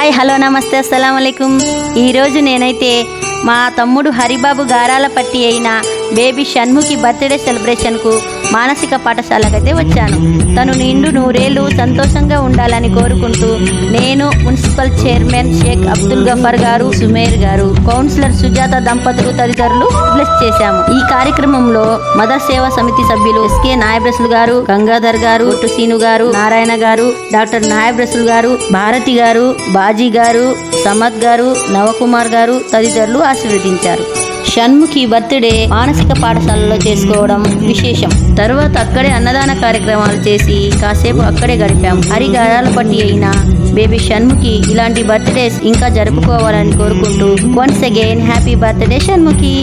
Hi hello నమస్తే అస్సలం అయికం ఈరోజు నేనైతే మా తమ్ముడు హరిబాబు గారాల పట్టి అయిన బేబీ షణ్ముఖి బర్త్డే సెలబ్రేషన్కు మానసిక పాఠశాలకైతే వచ్చాను. తను నిండు నూరేళ్ళు సంతోషంగా ఉండాలని కోరుకుంటూ నేను మున్సిపల్ చైర్మన్ షేక్ అబ్దుల్ గఫర్ గారు సుమేర్ గారు కౌన్సిలర్ సుజాత దంపతులు తదితరులు బ్లెస్ చేశాము. ఈ కార్యక్రమంలో మదర్ సేవా సమితి సభ్యులు ఎస్కే నాయబ్రసులు గారు గంగాధర్ గారు టుసీను సీను గారు నారాయణ గారు డాక్టర్ నాయబ్రసులు గారు భారతి గారు బాజీ గారు సమద్ గారు నవకుమార్ గారు తదితరులు ఆశీర్వదించారు షణ్ముఖి బర్త్డే మానసిక పాఠశాలలో చేసుకోవడం విశేషం. తర్వాత అక్కడే అన్నదాన కార్యక్రమాలు చేసి కాసేపు అక్కడే గడిపాం. హరి గాయాల పట్టి అయిన బేబీ షణ్ముఖి ఇలాంటి బర్త్డేస్ ఇంకా జరుపుకోవాలని కోరుకుంటూ once again happy birthday Shanmukhi.